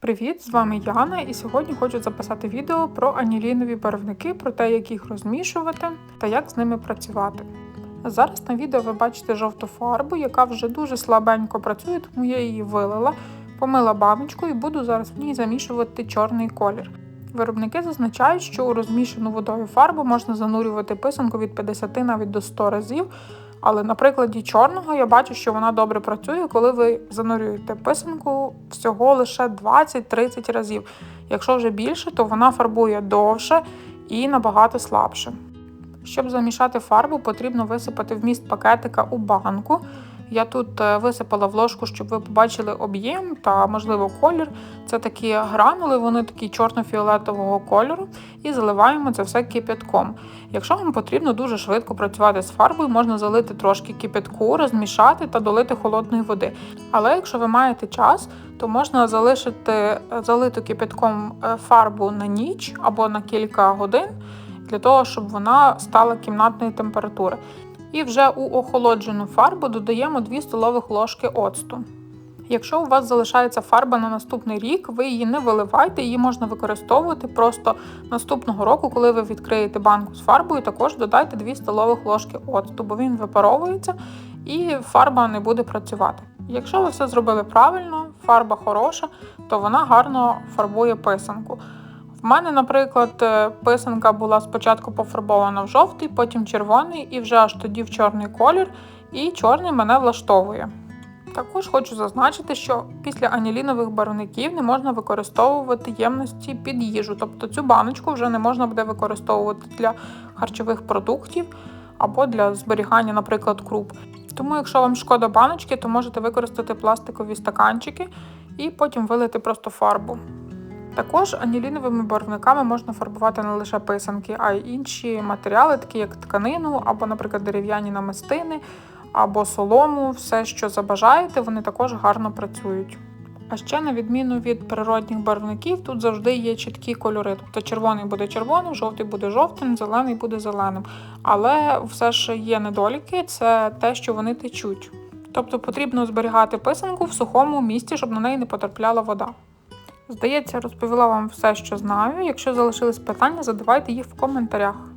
Привіт, з вами Яна, і сьогодні хочу записати відео про анілінові барвники, про те, як їх розмішувати та як з ними працювати. Зараз на відео ви бачите жовту фарбу, яка вже дуже слабенько працює, тому я її вилила, помила баночку і буду зараз в ній замішувати чорний колір. Виробники зазначають, що у розмішану водою фарбу можна занурювати писанку від 50 навіть до 100 разів. Але на прикладі чорного я бачу, що вона добре працює, коли ви занурюєте писанку всього лише 20-30 разів. Якщо вже більше, то вона фарбує довше і набагато слабше. Щоб замішати фарбу, потрібно висипати вміст пакетика у банку. Я тут е, висипала в ложку, щоб ви побачили об'єм та, можливо, колір. Це такі гранули, вони такі чорно-фіолетового кольору, і заливаємо це все кип'ятком. Якщо вам потрібно дуже швидко працювати з фарбою, можна залити трошки кип'ятку, розмішати та долити холодної води. Але якщо ви маєте час, то можна залишити е, залиту кип'ятком е, фарбу на ніч або на кілька годин для того, щоб вона стала кімнатної температури. І вже у охолоджену фарбу додаємо 2 столових ложки оцту. Якщо у вас залишається фарба на наступний рік, ви її не виливайте, її можна використовувати просто наступного року, коли ви відкриєте банку з фарбою, також додайте 2 столових ложки оцту, бо він випаровується і фарба не буде працювати. Якщо ви все зробили правильно, фарба хороша, то вона гарно фарбує писанку. В мене, наприклад, е, писанка була спочатку пофарбована в жовтий, потім червоний і вже аж тоді в чорний колір, і чорний мене влаштовує. Також хочу зазначити, що після анілінових барвників не можна використовувати ємності під їжу, тобто цю баночку вже не можна буде використовувати для харчових продуктів або для зберігання, наприклад, круп. Тому, якщо вам шкода баночки, то можете використати пластикові стаканчики і потім вилити просто фарбу. Також аніліновими барвниками можна фарбувати не лише писанки, а й інші матеріали, такі як тканину, або, наприклад, дерев'яні намистини, або солому, все, що забажаєте, вони також гарно працюють. А ще, на відміну від природних барвників, тут завжди є чіткі кольори. Тобто червоний буде червоним, жовтий буде жовтим, зелений буде зеленим. Але все ж є недоліки, це те, що вони течуть. Тобто потрібно зберігати писанку в сухому місці, щоб на неї не потрапляла вода. Здається, розповіла вам все, що знаю. Якщо залишились питання, задавайте їх в коментарях.